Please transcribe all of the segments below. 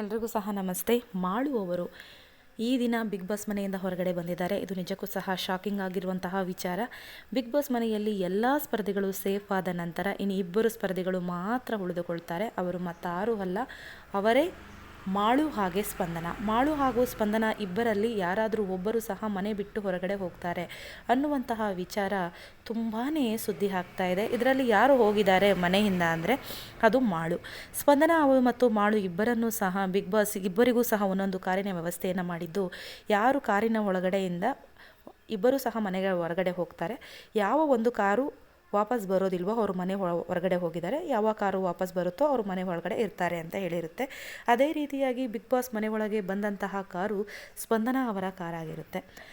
ಎಲ್ರಿಗೂ ಸಹ ನಮಸ್ತೆ. ಮಾಡುವವರು ಈ ದಿನ ಬಿಗ್ ಬಾಸ್ ಮನೆಯಿಂದ ಹೊರಗಡೆ ಬಂದಿದ್ದಾರೆ. ಇದು ನಿಜಕ್ಕೂ ಸಹ ಶಾಕಿಂಗ್ ಆಗಿರುವಂತಹ ವಿಚಾರ. ಬಿಗ್ ಬಾಸ್ ಮನೆಯಲ್ಲಿ ಎಲ್ಲ ಸ್ಪರ್ಧಿಗಳು ಸೇಫ್ ಆದ ನಂತರ ಇನ್ನು ಇಬ್ಬರು ಸ್ಪರ್ಧಿಗಳು ಮಾತ್ರ ಉಳಿದುಕೊಳ್ತಾರೆ. ಅವರು ಮತ್ತಾರೂ ಅಲ್ಲ, ಅವರೇ ಮಾಳು ಹಾಗೆ ಸ್ಪಂದನ. ಮಾಳು ಹಾಗೂ ಸ್ಪಂದನ ಇಬ್ಬರಲ್ಲಿ ಯಾರಾದರೂ ಒಬ್ಬರು ಸಹ ಮನೆ ಬಿಟ್ಟು ಹೊರಗಡೆ ಹೋಗ್ತಾರೆ ಅನ್ನುವಂತಹ ವಿಚಾರ ತುಂಬಾ ಸುದ್ದಿ ಆಗ್ತಾ ಇದೆ. ಇದರಲ್ಲಿ ಯಾರು ಹೋಗಿದ್ದಾರೆ ಮನೆಯಿಂದ ಅಂದರೆ ಅದು ಮಾಳು. ಸ್ಪಂದನ ಅವರು ಮತ್ತು ಮಾಳು ಇಬ್ಬರನ್ನೂ ಸಹ ಬಿಗ್ ಬಾಸ್ ಇಬ್ಬರಿಗೂ ಸಹ ಒಂದೊಂದು ಕಾರಿನ ವ್ಯವಸ್ಥೆಯನ್ನು ಮಾಡಿದ್ದು ಯಾರು ಕಾರಿನ ಒಳಗಡೆಯಿಂದ ಇಬ್ಬರು ಸಹ ಮನೆಗೆ ಹೊರಗಡೆ ಹೋಗ್ತಾರೆ. ಯಾವ ಒಂದು ಕಾರು ವಾಪಸ್ ಬರೋದಿಲ್ವೋ ಅವ್ರ ಮನೆ ಹೊರಗಡೆ ಹೋಗಿದ್ದಾರೆ. ಯಾವ ಕಾರು ವಾಪಸ್ ಬರುತ್ತೋ ಅವ್ರ ಮನೆ ಒಳಗಡೆ ಇರ್ತಾರೆ ಅಂತ ಹೇಳಿರುತ್ತೆ. ಅದೇ ರೀತಿಯಾಗಿ ಬಿಗ್ ಬಾಸ್ ಮನೆ ಒಳಗೆ ಬಂದಂತಹ ಕಾರು ಸ್ಪಂದನ ಅವರ ಕಾರಾಗಿರುತ್ತೆ.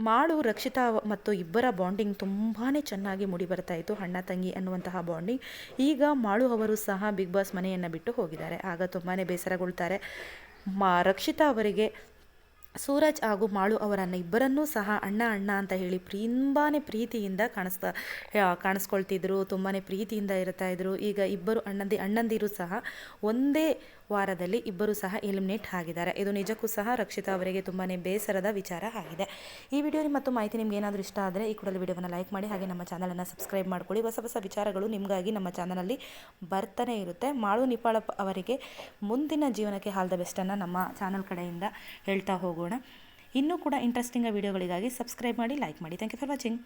ಮಾಳು, ರಕ್ಷಿತಾ ಮತ್ತು ಇಬ್ಬರ ಬಾಂಡಿಂಗ್ ತುಂಬಾ ಚೆನ್ನಾಗಿ ಮೂಡಿ ಬರ್ತಾ ಇತ್ತು. ಅಣ್ಣ, ತಂಗಿ ಅನ್ನುವಂತಹ ಬಾಂಡಿಂಗ್. ಈಗ ಮಾಳು ಅವರು ಸಹ ಬಿಗ್ ಬಾಸ್ ಮನೆಯನ್ನು ಬಿಟ್ಟು ಹೋಗಿದ್ದಾರೆ. ಆಗ ತುಂಬಾ ಬೇಸರಗೊಳ್ತಾರೆ. ಮಾ ರಕ್ಷಿತಾ ಅವರಿಗೆ ಸೂರಜ್ ಹಾಗೂ ಮಾಳು ಅವರನ್ನು ಇಬ್ಬರನ್ನೂ ಸಹ ಅಣ್ಣ ಅಣ್ಣ ಅಂತ ಹೇಳಿ ತುಂಬಾ ಪ್ರೀತಿಯಿಂದ ಕಾಣಿಸ್ತಾ ಕಾಣಿಸ್ಕೊಳ್ತಿದ್ರು. ತುಂಬಾ ಪ್ರೀತಿಯಿಂದ ಇರ್ತಾ ಇದ್ರು. ಈಗ ಇಬ್ಬರು ಅಣ್ಣಂದಿ, ಅಣ್ಣಂದಿರು ಸಹ ಒಂದೇ ವಾರದಲ್ಲಿ ಇಬ್ಬರು ಸಹ ಎಲಿಮಿನೇಟ್ ಆಗಿದ್ದಾರೆ. ಇದು ನಿಜಕ್ಕೂ ಸಹ ರಕ್ಷಿತಾ ಅವರಿಗೆ ತುಂಬಾ ಬೇಸರದ ವಿಚಾರ ಆಗಿದೆ. ಈ ವಿಡಿಯೋ ಮತ್ತು ಮಾಹಿತಿ ನಿಮ್ಗೆ ಏನಾದರೂ ಇಷ್ಟ ಆದರೆ ಈ ಕೂಡಲೇ ವಿಡಿಯೋವನ್ನು ಲೈಕ್ ಮಾಡಿ, ಹಾಗೆ ನಮ್ಮ ಚಾನಲನ್ನು ಸಬ್ಸ್ಕ್ರೈಬ್ ಮಾಡ್ಕೊಳ್ಳಿ. ಹೊಸ ಹೊಸ ವಿಚಾರಗಳು ನಿಮಗಾಗಿ ನಮ್ಮ ಚಾನಲಲ್ಲಿ ಬರ್ತಾನೆ ಇರುತ್ತೆ. ಮಾಳು, ನಿಪಾಳಪ್ಪ ಅವರಿಗೆ ಮುಂದಿನ ಜೀವನಕ್ಕೆ ಹಾಲ್ ದ ಬೆಸ್ಟನ್ನು ನಮ್ಮ ಚಾನಲ್ ಕಡೆಯಿಂದ ಹೇಳ್ತಾ ಹೋಗೋಣ. ಇನ್ನೂ ಕೂಡ ಇಂಟ್ರೆಸ್ಟಿಂಗ್ ವಿಡಿಯೋಗಳಿಗಾಗಿ ಸಬ್ಸ್ಕ್ರೈಬ್ ಮಾಡಿ ಲೈಕ್ ಮಾಡಿ. Thank you for watching